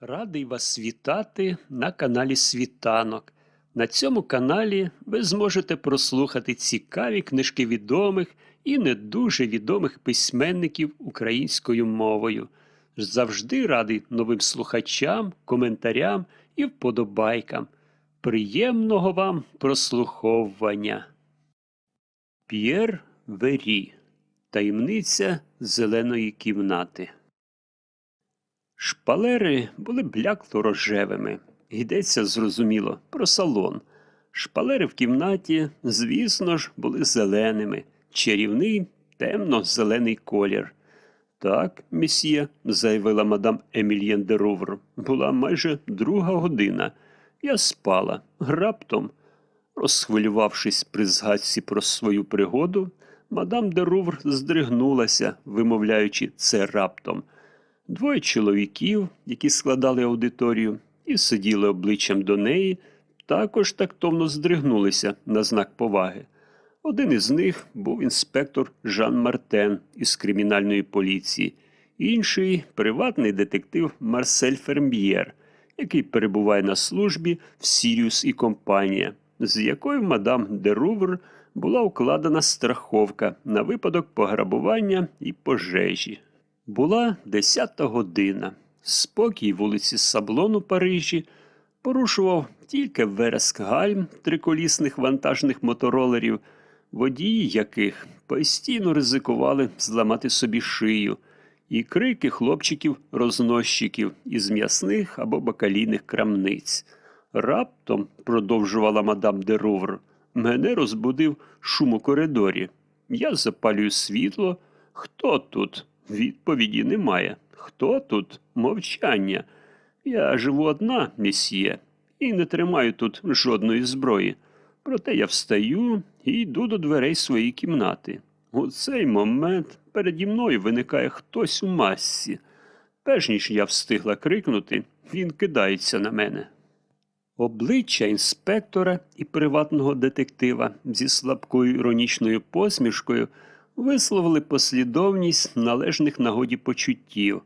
Радий вас вітати на каналі Світанок. На цьому каналі ви зможете прослухати цікаві книжки відомих і не дуже відомих письменників українською мовою. Завжди радий новим слухачам, коментарям і вподобайкам. Приємного вам прослуховування. П'єр Вері. Таємниця зеленої кімнати. Шпалери були блякло рожевими. Йдеться зрозуміло про салон. Шпалери в кімнаті, звісно ж, були зеленими, чарівний темно-зелений колір. Так, месьє, заявила мадам Емільєн де Рувр, була майже друга година. Я спала. Раптом, розхвилювавшись при згадці про свою пригоду, мадам де Рувр здригнулася, вимовляючи це раптом. Двоє чоловіків, які складали аудиторію і сиділи обличчям до неї, також тактовно здригнулися на знак поваги. Один із них був інспектор Жан Мартен із кримінальної поліції, інший приватний детектив Марсель Ферм'єр, який перебуває на службі в Сіріус і компанія, з якою мадам де Рувр була укладена страховка на випадок пограбування і пожежі. Була десята година. Спокій вулиці Саблон у Парижі порушував тільки вереск гальм триколісних вантажних моторолерів, водії яких постійно ризикували зламати собі шию, і крики хлопчиків-рознощиків із м'ясних або бакалійних крамниць. Раптом, продовжувала мадам де Рувр, мене розбудив шум у коридорі. Я запалюю світло. Хто тут? Відповіді немає. Хто тут? Мовчання. Я живу одна, місьє, і не тримаю тут жодної зброї. Проте я встаю і йду до дверей своєї кімнати. У цей момент переді мною виникає хтось у масці. Перш ніж я встигла крикнути, він кидається на мене. Обличчя інспектора і приватного детектива зі слабкою іронічною посмішкою висловили послідовність належних нагоді почуттів,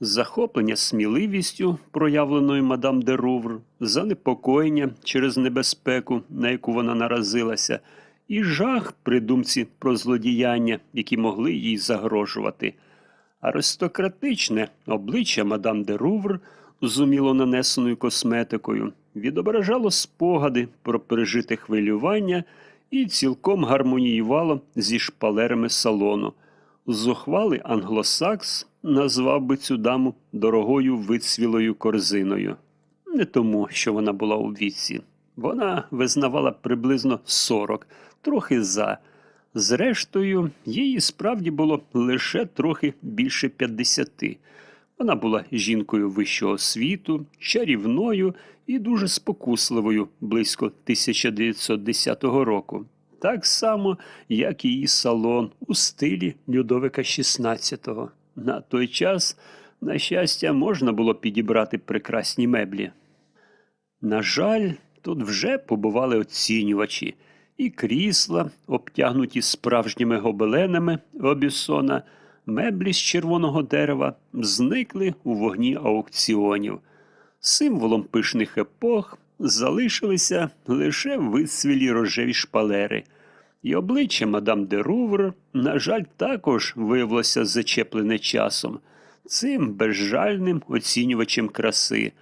захоплення сміливістю, проявленою мадам де Рувр, занепокоєння через небезпеку, на яку вона наразилася, і жах при думці про злодіяння, які могли їй загрожувати. Аристократичне обличчя мадам де Рувр з уміло нанесеною косметикою відображало спогади про пережите хвилювання і цілком гармоніювало зі шпалерами салону. Зухвалий англосакс назвав би цю даму дорогою вицвілою корзиною. Не тому, що вона була у віці. Вона визнавала приблизно сорок, трохи за. Зрештою, їй справді було лише трохи більше п'ятдесяти. Вона була жінкою вищого світу, чарівною і дуже спокусливою близько 1910 року. Так само, як і її салон у стилі Людовика XVI. На той час, на щастя, можна було підібрати прекрасні меблі. На жаль, тут вже побували оцінювачі, і крісла, обтягнуті справжніми гобеленами Обісона, меблі з червоного дерева зникли у вогні аукціонів. Символом пишних епох залишилися лише висвілі рожеві шпалери, і обличчя мадам де Рувр, на жаль, також виявилося зачеплене часом, цим безжальним оцінювачем краси.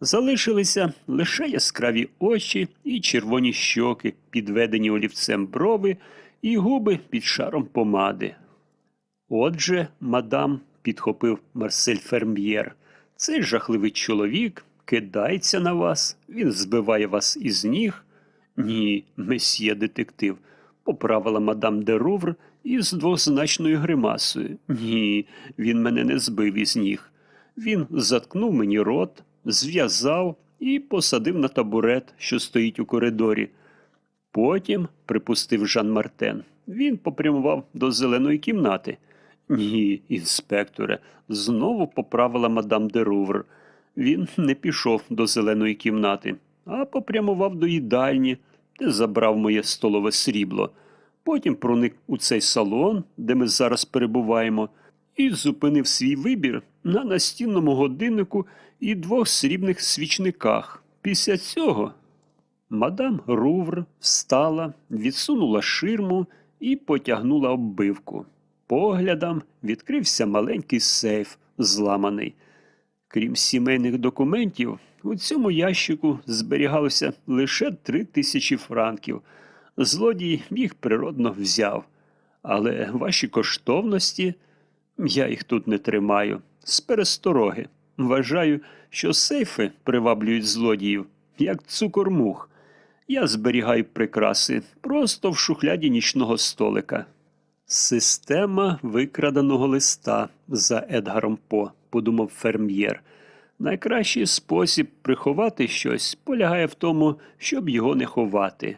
Залишилися лише яскраві очі і червоні щоки, підведені олівцем брови, і губи під шаром помади. Отже, мадам, підхопив Марсель Ферм'єр, цей жахливий чоловік кидається на вас, він збиває вас із ніг. Ні, месьє детектив, поправила мадам де Рувр із двозначною гримасою. Ні, він мене не збив із ніг. Він заткнув мені рот, зв'язав і посадив на табурет, що стоїть у коридорі. Потім, припустив Жан Мартен, він попрямував до зеленої кімнати. Ні, інспекторе, знову поправила мадам де Рувр. Він не пішов до зеленої кімнати, а попрямував до їдальні, де забрав моє столове срібло. Потім проник у цей салон, де ми зараз перебуваємо, і зупинив свій вибір на настінному годиннику і двох срібних свічниках. Після цього мадам Рувр встала, відсунула ширму і потягнула оббивку. Поглядом відкрився маленький сейф, зламаний. Крім сімейних документів, у цьому ящику зберігалося лише три тисячі франків. Злодій їх природно взяв. Але ваші коштовності я їх тут не тримаю. З перестороги. Вважаю, що сейфи приваблюють злодіїв, як цукор мух. Я зберігаю прикраси просто в шухляді нічного столика. Система викраденого листа за Едгаром По, подумав ферм'єр. Найкращий спосіб приховати щось полягає в тому, щоб його не ховати.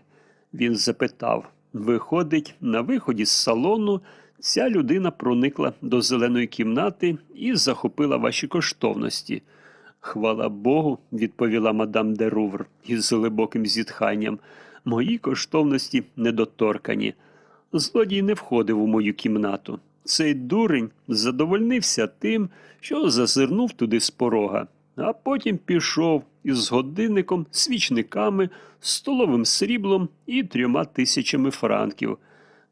Він запитав виходить, на виході з салону ця людина проникла до зеленої кімнати і захопила ваші коштовності. Хвала Богу, відповіла мадам де Рувр із глибоким зітханням. Мої коштовності недоторкані. Злодій не входив у мою кімнату. Цей дурень задовольнився тим, що зазирнув туди з порога, а потім пішов із годинником, свічниками, столовим сріблом і трьома тисячами франків.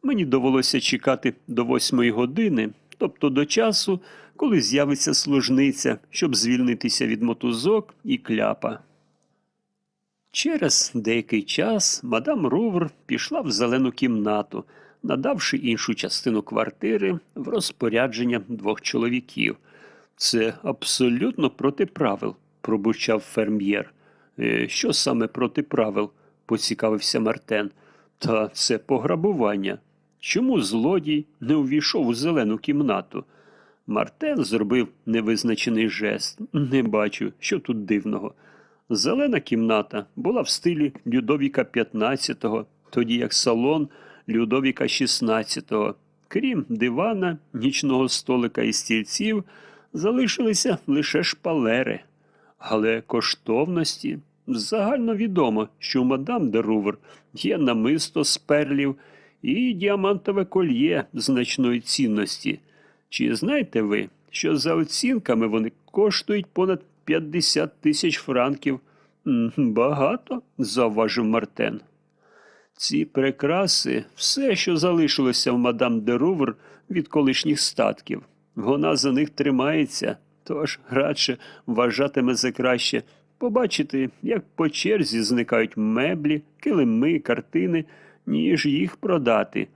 Мені довелося чекати до восьмої години, тобто до часу, коли з'явиться служниця, щоб звільнитися від мотузок і кляпа. Через деякий час мадам Рувр пішла в зелену кімнату, надавши іншу частину квартири в розпорядження двох чоловіків. Це абсолютно проти правил, пробурчав ферм'єр. «Е, Що саме проти правил? поцікавився Мартен. Та це пограбування. Чому злодій не увійшов у зелену кімнату? Мартен зробив невизначений жест. Не бачу, що тут дивного. Зелена кімната була в стилі Людовіка XV, тоді як салон Людовіка XVI. Крім дивана, нічного столика і стільців, залишилися лише шпалери. Але коштовності загально відомо, що у мадам де Рувр є намисто з перлів і діамантове кольє значної цінності. Чи знаєте ви, що за оцінками вони коштують понад 50 тисяч франків? Багато, завважив Мартен. Ці прикраси все, що залишилося в мадам де Рувр від колишніх статків. Вона за них тримається, тож радше вважатиме за краще побачити, як по черзі зникають меблі, килими, картини, ніж їх продати.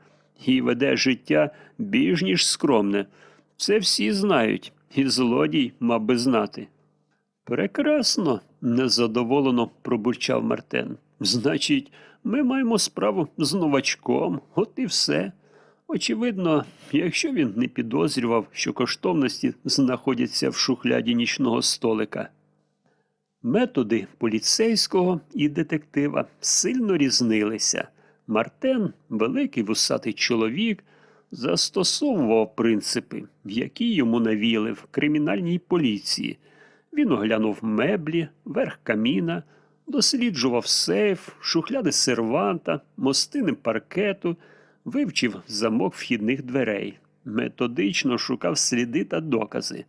І веде життя більш ніж скромне. Це всі знають, і злодій мав би знати. Прекрасно, незадоволено пробурчав Мартен. Значить, ми маємо справу з новачком, от і все. Очевидно, якщо він не підозрював, що коштовності знаходяться в шухляді нічного столика. Методи поліцейського і детектива сильно різнилися. Мартен, великий вусатий чоловік, застосовував принципи, які йому навіяли в кримінальній поліції. Він оглянув меблі, верх каміна, досліджував сейф, шухляди серванта, мостини паркету, вивчив замок вхідних дверей, методично шукав сліди та докази.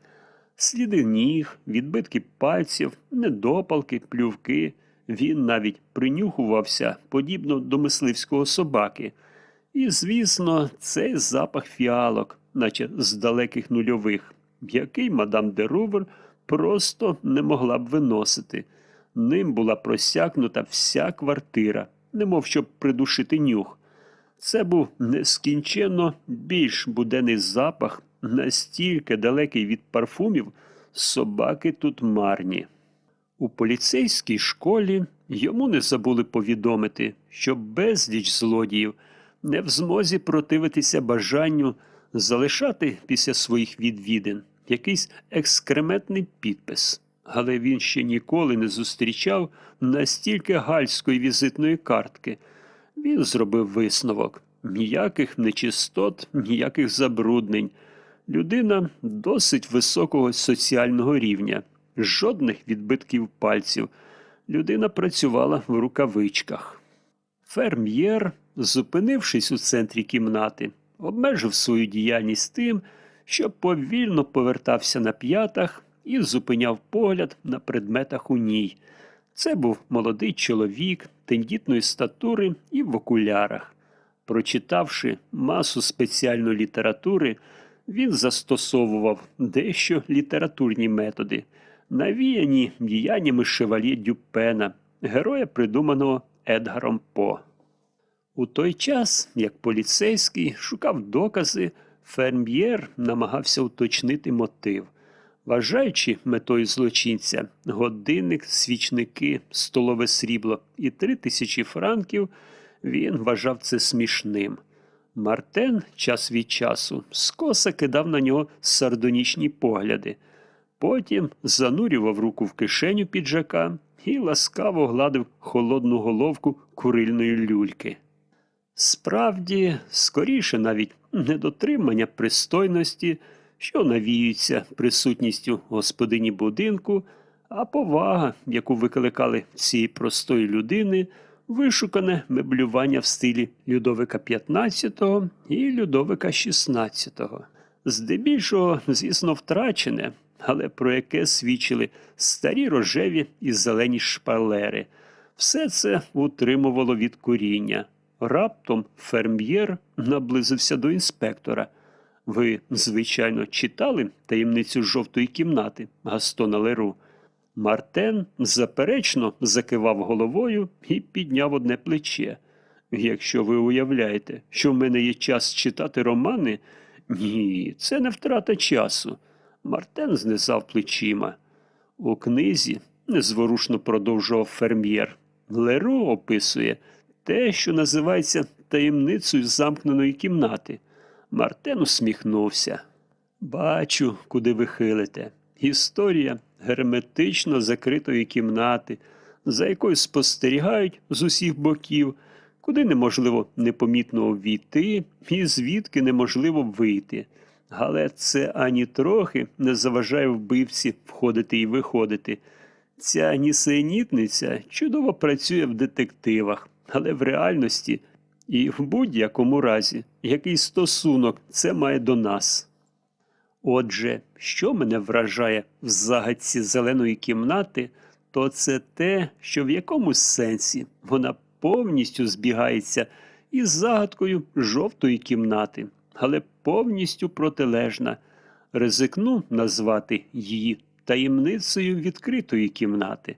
Сліди ніг, відбитки пальців, недопалки, плювки. Він навіть принюхувався, подібно до мисливського собаки. І, звісно, цей запах фіалок, наче з далеких нульових, який мадам де Рувр просто не могла б виносити. Ним була просякнута вся квартира, немов щоб придушити нюх. Це був нескінченно більш буденний запах, настільки далекий від парфумів, собаки тут марні. У поліцейській школі йому не забули повідомити, що безліч злодіїв не в змозі противитися бажанню залишати після своїх відвідин якийсь екскреметний підпис. Але він ще ніколи не зустрічав настільки гальської візитної картки. Він зробив висновок ніяких нечистот, ніяких забруднень. Людина досить високого соціального рівня, жодних відбитків пальців. Людина працювала в рукавичках. Ферм'єр, зупинившись у центрі кімнати, обмежив свою діяльність тим, що повільно повертався на п'ятах і зупиняв погляд на предметах у ній. Це був молодий чоловік тендітної статури і в окулярах. Прочитавши масу спеціальної літератури, він застосовував дещо літературні методи, навіяні діяннями шевальє Дюпена, героя, придуманого Едгаром По. У той час, як поліцейський шукав докази, Ферм'єр намагався уточнити мотив. Вважаючи метою злочинця годинник, свічники, столове срібло і три тисячі франків, він вважав це смішним. Мартен час від часу скоса кидав на нього сардонічні погляди. Потім занурював руку в кишеню піджака і ласкаво гладив холодну головку курильної люльки. Справді, скоріше навіть недотримання пристойності, що навіються присутністю господині будинку, а повага, яку викликали цієї простої людини, вишукане меблювання в стилі Людовика XV і Людовика XVI. Здебільшого, звісно, втрачене, але про яке свідчили старі рожеві і зелені шпалери. Все це утримувало від куріння. Раптом ферм'єр наблизився до інспектора. Ви, звичайно, читали таємницю жовтої кімнати Гастона Леру. Мартен заперечно закивав головою і підняв одне плече. Якщо ви уявляєте, що в мене є час читати романи, ні, це не втрата часу. Мартен знизав плечима. У книзі, незворушно продовжував ферм'єр, Леро описує те, що називається таємницею замкненої кімнати. Мартен усміхнувся. Бачу, куди ви хилите. Історія герметично закритої кімнати, за якою спостерігають з усіх боків, куди неможливо непомітно увійти і звідки неможливо вийти. Але це ані трохи не заважає вбивці входити і виходити. Ця нісенітниця чудово працює в детективах, але в реальності і в будь-якому разі, який стосунок це має до нас. Отже, що мене вражає в загадці зеленої кімнати, то це те, що в якомусь сенсі вона повністю збігається із загадкою жовтої кімнати, але повністю протилежна. Ризикну назвати її таємницею відкритої кімнати.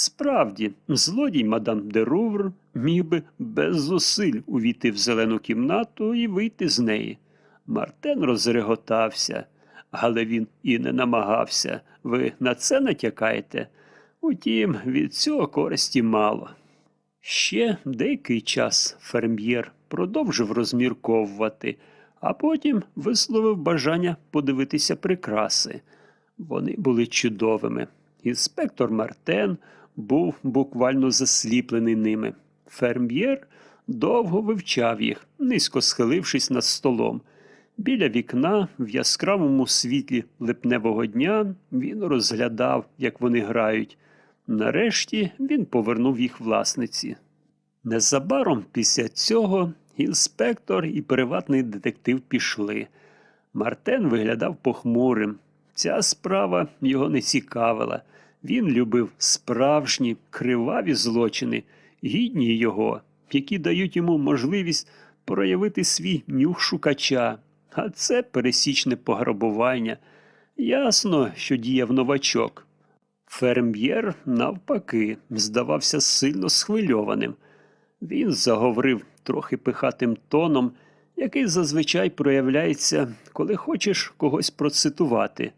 Справді, злодій мадам де Рувр міг би без зусиль увійти в зелену кімнату і вийти з неї. Мартен розреготався, але він і не намагався. Ви на це натякаєте? Утім, від цього користі мало. Ще деякий час ферм'єр продовжив розмірковувати, а потім висловив бажання подивитися прикраси. Вони були чудовими. Інспектор Мартен був буквально засліплений ними. Ферм'єр довго вивчав їх, низько схилившись над столом. Біля вікна, в яскравому світлі липневого дня, він розглядав, як вони грають. Нарешті він повернув їх власниці. Незабаром після цього інспектор і приватний детектив пішли. Мартен виглядав похмурим. Ця справа його не цікавила. Він любив справжні криваві злочини, гідні його, які дають йому можливість проявити свій нюх шукача. А це пересічне пограбування. Ясно, що діяв новачок. Ферм'єр, навпаки, здавався сильно схвильованим. Він заговорив трохи пихатим тоном, який зазвичай проявляється, коли хочеш когось процитувати.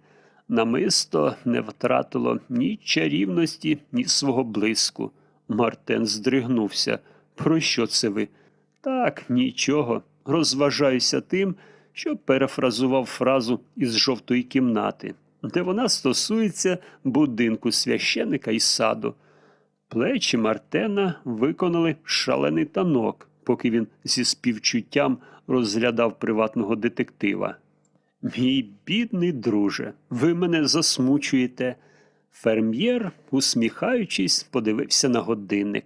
Намисто не втратило ні чарівності, ні свого блиску. Мартен здригнувся. Про що це ви? Так, нічого. Розважаюся тим, що перефразував фразу із жовтої кімнати, де вона стосується будинку священика і саду. Плечі Мартена виконали шалений танок, поки він зі співчуттям розглядав приватного детектива. Мій бідний друже, ви мене засмучуєте. Ферм'єр, усміхаючись, подивився на годинник.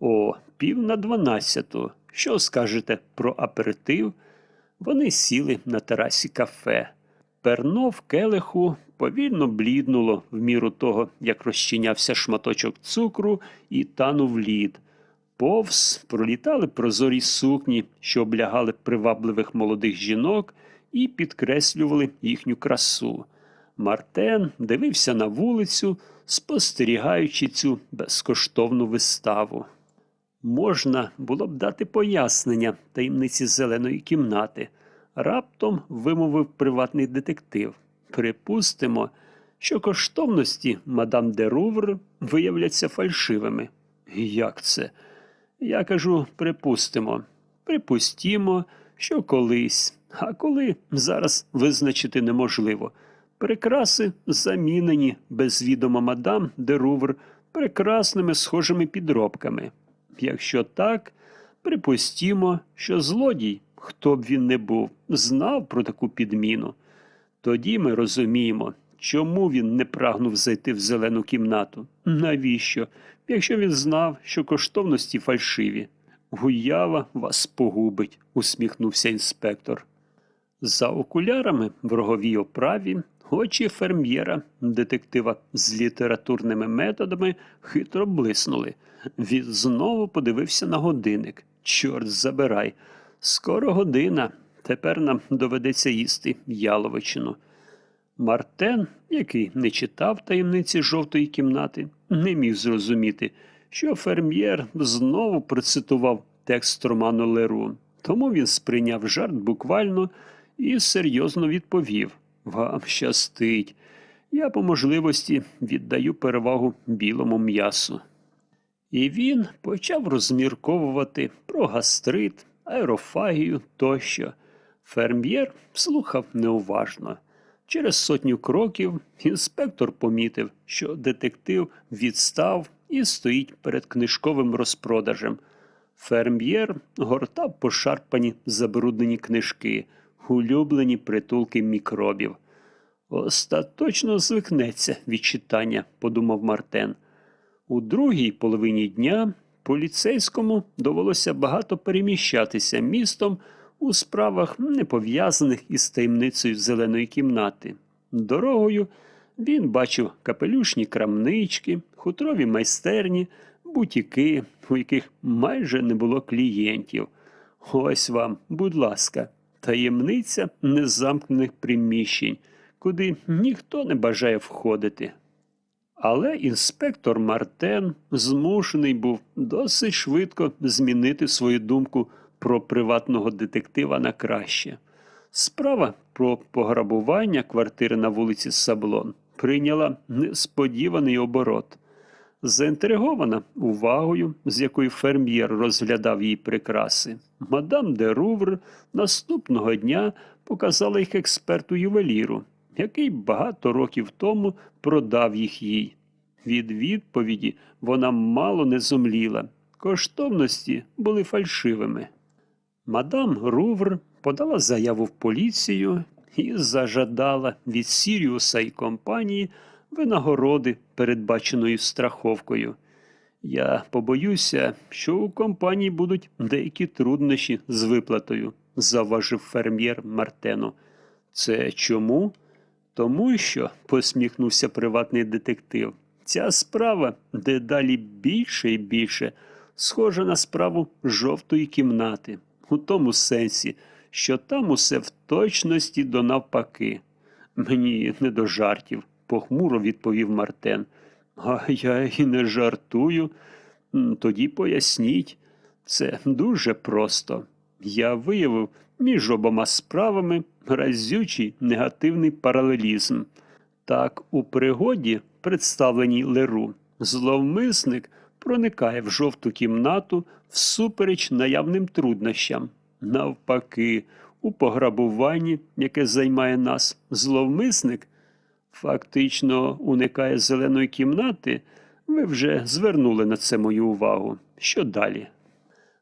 О, пів на дванадцяту. Що скажете про аперитив? Вони сіли на терасі кафе. Перно в келиху повільно бліднуло в міру того, як розчинявся шматочок цукру і танув лід. Повз пролітали прозорі сукні, що облягали привабливих молодих жінок і підкреслювали їхню красу. Мартен дивився на вулицю, спостерігаючи цю безкоштовну виставу. Можна було б дати пояснення таємниці зеленої кімнати. Раптом вимовив приватний детектив. Припустимо, що коштовності мадам де Рувр виявляться фальшивими. Як це? Я кажу, припустимо. Припустімо, що колись, а коли зараз визначити неможливо. Прикраси замінені без відома мадам де Рувр прекрасними схожими підробками. Якщо так, припустімо, що злодій, хто б він не був, знав про таку підміну. Тоді ми розуміємо, чому він не прагнув зайти в зелену кімнату. Навіщо? Якщо він знав, що коштовності фальшиві. Уява вас погубить, усміхнувся інспектор. За окулярами в роговій оправі очі ферм'єра, детектива з літературними методами, хитро блиснули. Він знову подивився на годинник. Чорт забирай. Скоро година. Тепер нам доведеться їсти яловичину. Мартен, який не читав таємниці жовтої кімнати, не міг зрозуміти, що ферм'єр знову процитував текст роману Леру. Тому він сприйняв жарт буквально і серйозно відповів: Вам щастить. Я по можливості віддаю перевагу білому м'ясу. І він почав розмірковувати про гастрит, аерофагію тощо. Ферм'єр слухав неуважно. Через сотню кроків інспектор помітив, що детектив відстав і стоїть перед книжковим розпродажем. Ферм'єр гортав пошарпані забруднені книжки, улюблені притулки мікробів. Остаточно звикнеться від читання, подумав Мартен. У другій половині дня поліцейському довелося багато переміщатися містом у справах, не пов'язаних із таємницею зеленої кімнати. Дорогою він бачив капелюшні крамнички, хутрові майстерні, бутіки, у яких майже не було клієнтів. Ось вам, будь ласка, таємниця незамкнених приміщень, куди ніхто не бажає входити. Але інспектор Мартен змушений був досить швидко змінити свою думку про приватного детектива на краще. Справа про пограбування квартири на вулиці Саблон прийняла несподіваний оборот. Заінтригована увагою, з якою ферм'єр розглядав її прикраси, мадам де Рувр наступного дня показала їх експерту ювеліру, який багато років тому продав їх їй. Від відповіді вона мало не зумліла. Коштовності були фальшивими. Мадам Рувр подала заяву в поліцію і зажадала від Сіріуса і компанії винагороди, передбаченої страховкою. Я побоюся, що у компанії будуть деякі труднощі з виплатою, завважив ферм'єр Мартену. Це чому? Тому що, посміхнувся приватний детектив, ця справа дедалі більше і більше схожа на справу жовтої кімнати, у тому сенсі, що там усе в точності до навпаки. Мені не до жартів, похмуро відповів Мартен. А я і не жартую. Тоді поясніть. Це дуже просто. Я виявив між обома справами разючий негативний паралелізм. Так, у пригоді, представленій Леру, зловмисник проникає в жовту кімнату всупереч наявним труднощам. Навпаки, у пограбуванні, яке займає нас, зловмисник фактично уникає зеленої кімнати, ви вже звернули на це мою увагу. Що далі?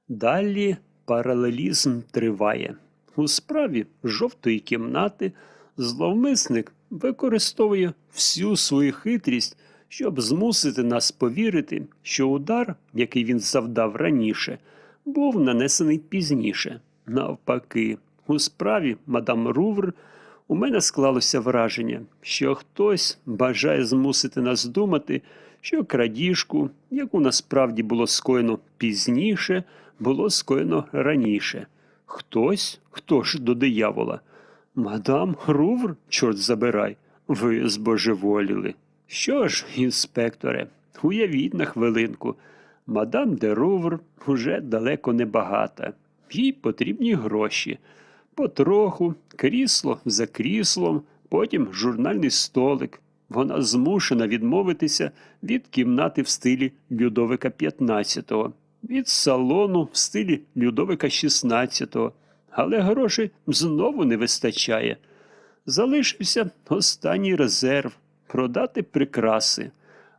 Далі паралелізм триває. У справі жовтої кімнати зловмисник використовує всю свою хитрість, щоб змусити нас повірити, що удар, який він завдав раніше, був нанесений пізніше. Навпаки, у справі мадам Рувр У мене склалося враження, що хтось бажає змусити нас думати, що крадіжку, яку насправді було скоєно пізніше, було скоєно раніше. Хтось, хто ж до диявола? Мадам Рувр, чорт забирай, ви збожеволіли. Що ж, інспекторе, уявіть на хвилинку, мадам де Рувр уже далеко не багата. Їй потрібні гроші. Потроху, крісло за кріслом, потім журнальний столик. Вона змушена відмовитися від кімнати в стилі Людовика XV, від салону в стилі Людовика XVI, але грошей знову не вистачає. Залишився останній резерв продати прикраси.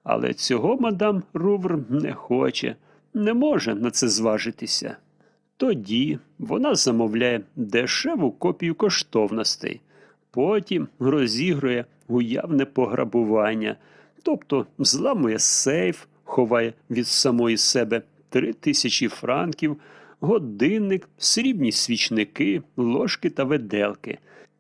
Але цього мадам Рувр не хоче, не може на це зважитися. Тоді вона замовляє дешеву копію коштовностей, потім розігрує уявне пограбування, тобто зламує сейф, ховає від самої себе три тисячі франків, годинник, срібні свічники, ложки та веделки.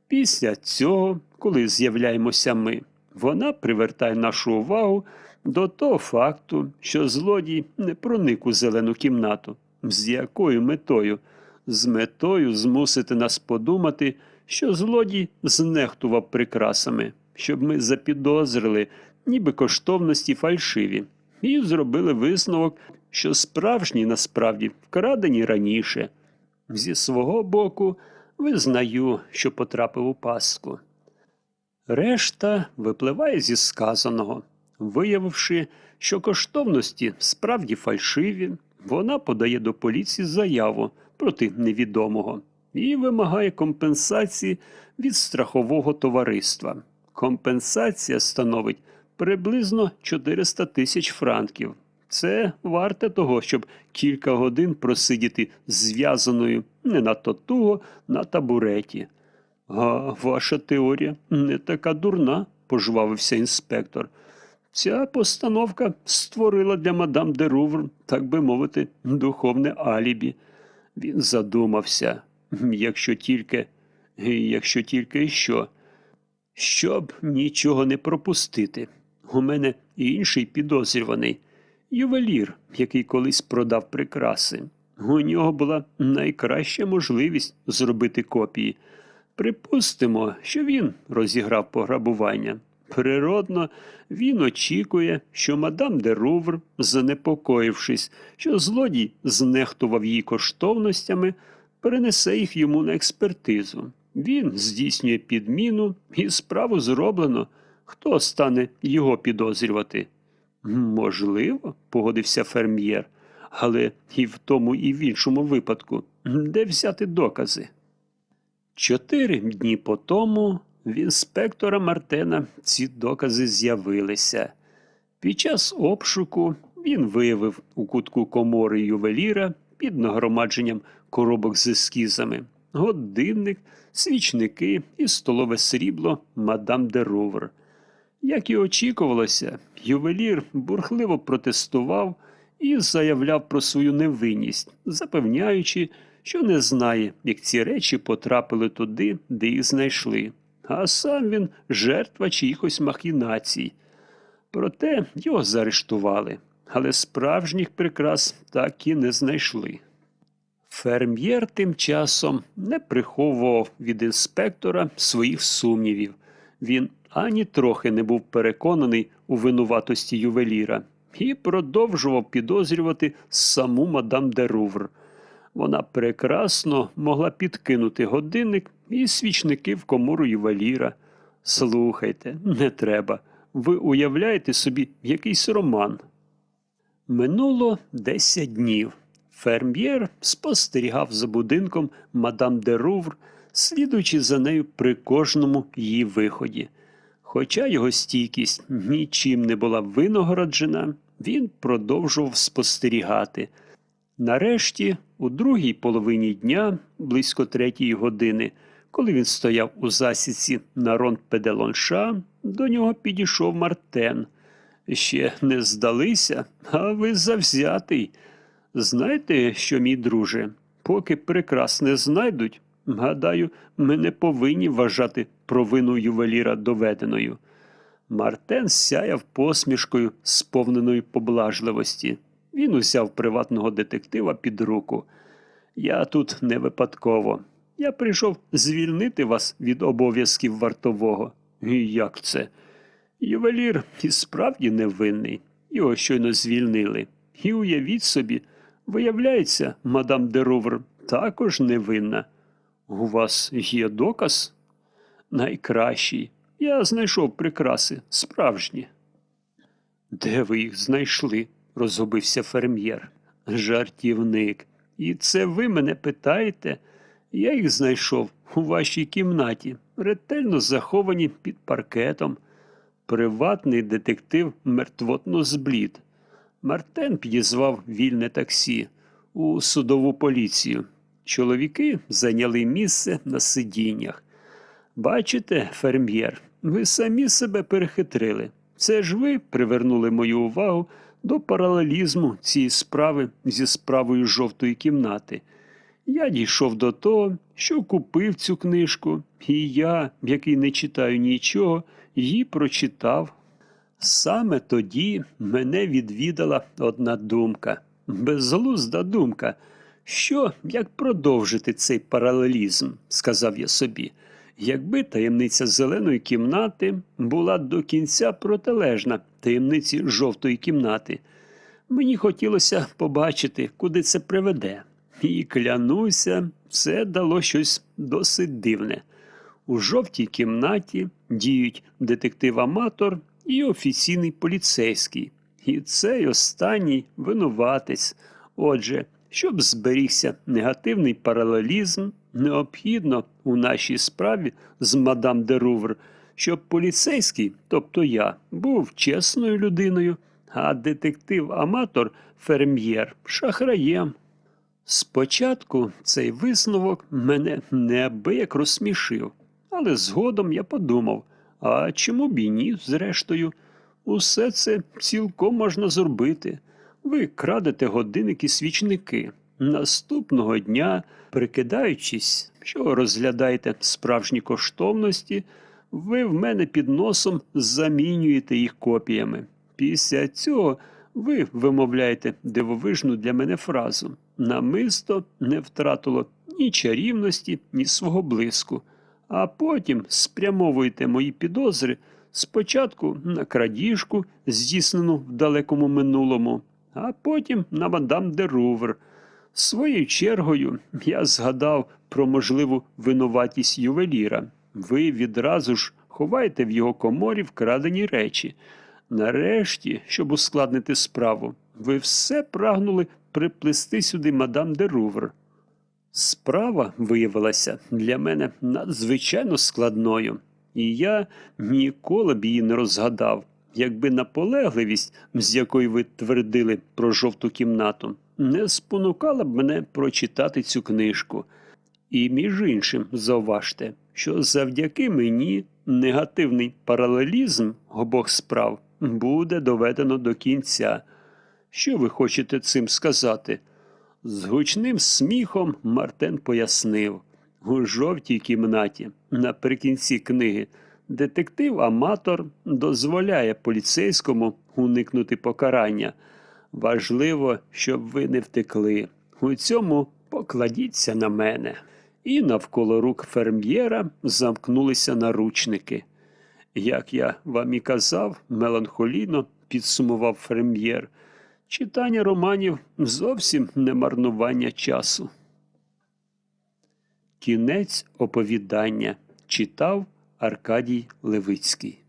Після цього, коли з'являємося ми, вона привертає нашу увагу до того факту, що злодій не проник у зелену кімнату. З якою метою? З метою змусити нас подумати, що злодій знехтував прикрасами, щоб ми запідозрили, ніби коштовності фальшиві, і зробили висновок, що справжні насправді вкрадені раніше. Зі свого боку, визнаю, що потрапив у пастку. Решта випливає зі сказаного. Виявивши, що коштовності справді фальшиві, вона подає до поліції заяву проти невідомого і вимагає компенсації від страхового товариства. Компенсація становить приблизно 400 тисяч франків. Це варте того, щоб кілька годин просидіти зв'язаною не надто туго на табуреті. А ваша теорія не така дурна, пожвавився інспектор. Ця постановка створила для мадам де Рувр, так би мовити, духовне алібі. Він задумався, якщо тільки, якщо тільки що, щоб нічого не пропустити. У мене інший підозрюваний ювелір, який колись продав прикраси. У нього була найкраща можливість зробити копії. Припустимо, що він розіграв пограбування. Природно, він очікує, що мадам де Рувр, занепокоївшись, що злодій знехтував її коштовностями, перенесе їх йому на експертизу. Він здійснює підміну, і справу зроблено. Хто стане його підозрювати? Можливо, погодився ферм'єр, але і в тому, і в іншому випадку, де взяти докази? Чотири дні по тому в інспектора Мартена ці докази з'явилися. Під час обшуку він виявив у кутку комори ювеліра під нагромадженням коробок з ескізами, годинник, свічники і столове срібло мадам де Рувр. Як і очікувалося, ювелір бурхливо протестував і заявляв про свою невинність, запевняючи, що не знає, як ці речі потрапили туди, де їх знайшли, а сам він жертва чиїхось махінацій. Проте його заарештували, але справжніх прикрас так і не знайшли. Ферм'єр тим часом не приховував від інспектора своїх сумнівів. Він ані трохи не був переконаний у винуватості ювеліра і продовжував підозрювати саму мадам де Рувр. Вона прекрасно могла підкинути годинник і свічники в комору ювеліра. Слухайте, не треба. Ви уявляєте собі якийсь роман. Минуло десять днів. Ферм'єр спостерігав за будинком мадам де Рувр, слідуючи за нею при кожному її виході. Хоча його стійкість нічим не була винагороджена, він продовжував спостерігати. Нарешті, у другій половині дня, близько третьої години, коли він стояв у засідці на рон Педелонша, до нього підійшов Мартен. Ще не здалися, а ви завзятий. Знаєте, що, мій друже, поки прикрас не знайдуть, Гадаю, ми не повинні вважати провину ювеліра доведеною. Мартен сяяв посмішкою, сповненою поблажливості. Він узяв приватного детектива під руку. Я тут не випадково. Я прийшов звільнити вас від обов'язків вартового. І як це? Ювелір і справді невинний. Його щойно звільнили. І уявіть собі, виявляється, мадам де Рувр також невинна. У вас є доказ? Найкращий. Я знайшов прикраси, справжні. Де ви їх знайшли? розгубився ферм'єр. Жартівник. І це ви мене питаєте? Я їх знайшов у вашій кімнаті, ретельно заховані під паркетом. Приватний детектив мертвотно зблід. Мартен підізвав вільне таксі у судову поліцію. Чоловіки зайняли місце на сидіннях. Бачите, ферм'єр, ви самі себе перехитрили. Це ж ви привернули мою увагу до паралелізму цієї справи зі справою жовтої кімнати. Я дійшов до того, що купив цю книжку, і я, який не читаю нічого, її прочитав. Саме тоді мене відвідала одна думка, безглузда думка. Що, як продовжити цей паралелізм, сказав я собі. Якби таємниця зеленої кімнати була до кінця протилежна таємниці жовтої кімнати, мені хотілося побачити, куди це приведе. І клянуся, це дало щось досить дивне. У жовтій кімнаті діють детектив-аматор і офіційний поліцейський. І цей останній винуватець. Отже, щоб зберігся негативний паралелізм, необхідно у нашій справі з мадам де Рувр, щоб поліцейський, тобто я, був чесною людиною, а детектив-аматор ферм'єр шахраєм. Спочатку цей висновок мене неабияк розсмішив, але згодом я подумав, а чому б і ні, зрештою, усе це цілком можна зробити. Ви крадете годинники свічники. Наступного дня, прикидаючись, що розглядаєте справжні коштовності, ви в мене під носом замінюєте їх копіями. Після цього ви вимовляєте дивовижну для мене фразу намисто не втратило ні чарівності, ні свого блиску, а потім спрямовуєте мої підозри спочатку на крадіжку, здійснену в далекому минулому, а потім на мадам де Рувр. Своєю чергою я згадав про можливу винуватість ювеліра. Ви відразу ж ховаєте в його коморі вкрадені речі. Нарешті, щоб ускладнити справу, ви все прагнули приплести сюди мадам де Рувр. Справа виявилася для мене надзвичайно складною, і я ніколи б її не розгадав, якби наполегливість, з якою ви твердили про жовту кімнату, не спонукала б мене прочитати цю книжку. І, між іншим, зауважте, що завдяки мені негативний паралелізм обох справ буде доведено до кінця. Що ви хочете цим сказати? З гучним сміхом Мартен пояснив у жовтій кімнаті, наприкінці книги, детектив-аматор дозволяє поліцейському уникнути покарання. Важливо, щоб ви не втекли. У цьому покладіться на мене. І навколо рук ферм'єра замкнулися наручники. Як я вам і казав, меланхолійно підсумував ферм'єр, читання романів зовсім не марнування часу. Кінець оповідання читав Аркадій Левицький.